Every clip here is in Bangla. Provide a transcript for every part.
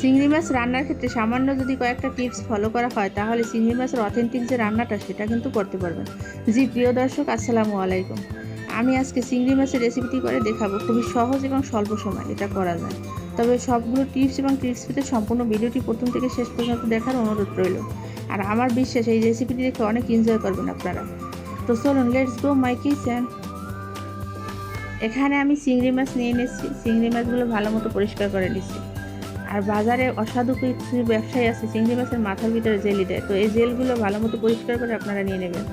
চিংড়ি মাছ রান্নার ক্ষেত্রে সামান্য যদি কয়েকটা টিপস ফলো করা হয়, তাহলে চিংড়ি মাছের অথেন্টিক যে রান্নাটা, সেটা কিন্তু করতে পারবেন। জি, প্রিয় দর্শক, আসসালামু আলাইকুম। আমি আজকে চিংড়ি মাছের রেসিপিটি করে দেখাবো খুবই সহজ এবং স্বল্প সময়, এটা করা যায়। তবে সবগুলো টিপস এবং টিপস পেতে সম্পূর্ণ ভিডিওটি প্রথম থেকে শেষ পর্যন্ত দেখার অনুরোধ রইল। আর আমার বিশ্বাস, এই রেসিপিটি দেখে অনেক এনজয় করবেন আপনারা। তো চলুন লেটস গো মাই কিচেন এখানে আমি চিংড়ি মাছ নিয়ে নিচ্ছি। চিংড়ি মাছগুলো ভালো মতো পরিষ্কার করে নিচ্ছি। আর বাজারে অসাধু কিছু ব্যবসায়ী আছে, চিংড়ি মাছের মাথার ভিতরে জেলি দেয় তো এই জেলগুলো ভালো মতো পরিষ্কার করে আপনারা নিয়ে নেবেন।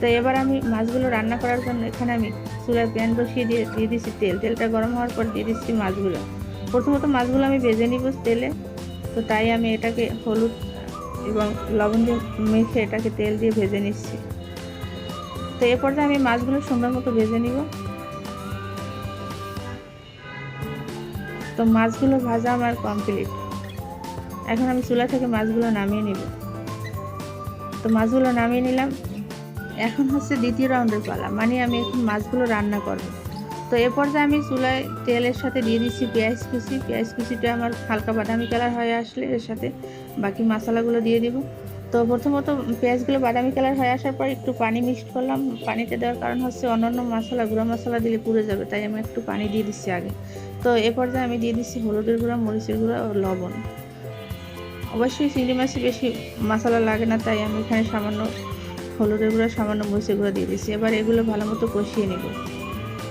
তো এবার আমি মাছগুলো রান্না করার জন্য এখানে আমি চুলায় প্যান বসিয়ে দিয়ে দিয়ে দিচ্ছি তেল। তেলটা গরম হওয়ার পর দিয়ে দিচ্ছি মাছগুলো। প্রথমত মাছগুলো আমি ভেজে নিব তেলে। তো তাই আমি এটাকে হলুদ এবং লবণ দিয়ে মেখে এটাকে তেল দিয়ে ভেজে নিচ্ছি। তো এ পর্যায়ে আমি মাছগুলো সুন্দর মতো ভেজে নিব। তো মাছগুলো ভাজা আমার কমপ্লিট এখন আমি চুলা থেকে মাছগুলো নামিয়ে নিব। তো মাছগুলো নামিয়ে নিলাম। এখন হচ্ছে দ্বিতীয় রাউন্ডের পালা। মানে আমি এখন মাছগুলো রান্না করব। তো এ পর্যায়ে আমি চুলায় তেলের সাথে দিয়ে দিচ্ছি পেঁয়াজ কুচি। পেঁয়াজ কুচিটা আমার হালকা বাদামি কালার হয়ে আসলে এর সাথে বাকি মশলাগুলো দিয়ে দিব। তো প্রথমত পেঁয়াজগুলো বাদামি কালার হয়ে আসার পর একটু পানি মিক্সড করলাম। পানিতে দেওয়ার কারণ হচ্ছে অন্যান্য মশলা, গুঁড়ো মশলা দিলে পুড়ে যাবে, তাই আমি একটু পানি দিয়ে দিচ্ছি আগে। তো এ পর্যায়ে আমি দিয়ে দিচ্ছি হলুদের গুঁড়া, মরিচের গুঁড়া ও লবণ। অবশ্যই চিংড়ি মাছে বেশি মশলা লাগে না, তাই আমি এখানে সামান্য হলুদের গুঁড়া, সামান্য মরিচের গুঁড়া দিয়ে দিচ্ছি। এবার এগুলো ভালো মতো কষিয়ে নেব।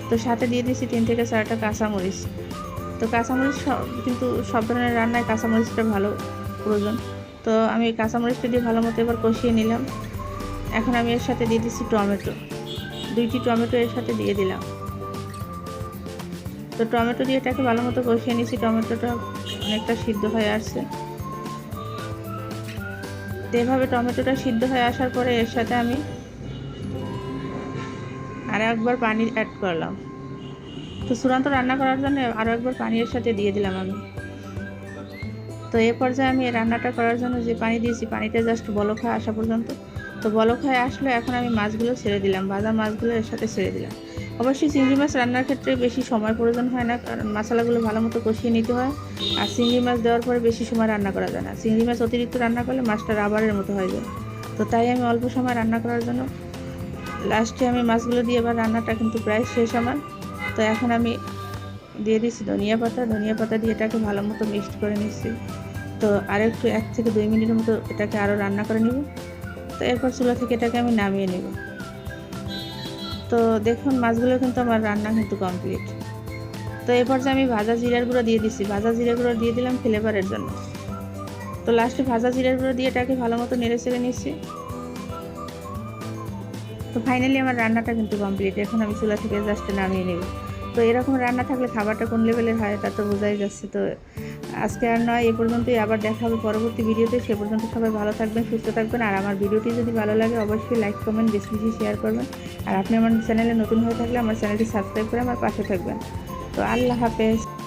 তো সাথে দিয়ে দিচ্ছি তিন থেকে চারটা কাঁচামরিচ। তো কাঁচামরিচ কিন্তু সব ধরনের রান্নায় কাঁচামরিচটা ভালো প্রয়োজন। তো আমি কাঁচামরিচটা দিয়ে ভালো মতো এবার কষিয়ে নিলাম, এখন আমি এর সাথে দিয়ে দিচ্ছি টমেটো। দুইটি টমেটো এর সাথে দিয়ে দিলাম। তো টমেটো দিয়ে এটাকে ভালো মতো কষিয়ে নিয়েছি টমেটোটা অনেকটা সিদ্ধ হয়ে আসছে। তো এভাবে টমেটোটা সিদ্ধ হয়ে আসার পরে এর সাথে আমি আরও একবার পানি অ্যাড করলাম। তো চূড়ান্ত রান্না করার জন্য আরও একবার পানি এর সাথে দিয়ে দিলাম আমি। তো এ পর্যায়ে আমি রান্নাটা করার জন্য যে পানি দিয়েছি, পানিটা জাস্ট বলক হয়ে আসা পর্যন্ত। তো বলক হয়ে আসলে, এখন আমি মাছগুলো ছেড়ে দিলাম, ভাজা মাছগুলো এর সাথে ছেড়ে দিলাম। অবশ্যই চিংড়ি মাছ রান্নার ক্ষেত্রে বেশি সময় প্রয়োজন হয় না, কারণ মশলাগুলো ভালো মতো কষিয়ে নিতে হয়। আর চিংড়ি মাছ দেওয়ার পরে বেশি সময় রান্না করা যায় না। চিংড়ি মাছ অতিরিক্ত রান্না করলে মাছটা রাবারের মতো হয়ে যায়। তো তাই আমি অল্প সময় রান্না করার জন্য লাস্টে আমি মাছগুলো দিয়ে এবার রান্নাটা কিন্তু প্রায় শেষ আমার। তো এখন আমি দিয়ে দিচ্ছি ধনিয়া পাতা। ধনিয়া পাতা দিয়ে এটাকে ভালো মতো মিক্সড করে নিচ্ছি তো আরও একটু এক থেকে দুই মিনিটের মতো এটাকে আরও রান্না করে নিব। তো এরপর চুলা থেকে এটাকে আমি নামিয়ে নেব। তো দেখুন, মাছগুলো কিন্তু আমার রান্না কিন্তু কমপ্লিট। তো এরপর যে আমি ভাজা জিরার গুঁড়ো দিয়ে দিচ্ছি ভাজা জিরার গুঁড়ো দিয়ে দিলাম ফ্লেভারের জন্য। তো লাস্টে ভাজা জিরার গুঁড়ো দিয়ে এটাকে ভালো মতো নেড়ে চেড়ে নিচ্ছি তো ফাইনালি আমার রান্নাটা কিন্তু কমপ্লিট। এখন আমি চুলা থেকে জাস্ট নামিয়ে নেব। তো এরকম রান্না থাকলে খাবারটা কোন লেভেলের হয় তা তো বোঝাই যাচ্ছে। তো আজকে আর নয়, এ পর্যন্তই আবার দেখা হবে পরবর্তী ভিডিওতে। সে পর্যন্ত সবাই ভালো থাকবেন, সুস্থ থাকবেন। আর আমার ভিডিওটি যদি ভালো লাগে অবশ্যই লাইক কমেন্ট বেশি বেশি শেয়ার করবেন। আর আপনি আমার চ্যানেলে নতুন হয়ে থাকলে আমার চ্যানেলটি সাবস্ক্রাইব করে আমার পাশে থাকবেন। তো আল্লাহ হাফেজ।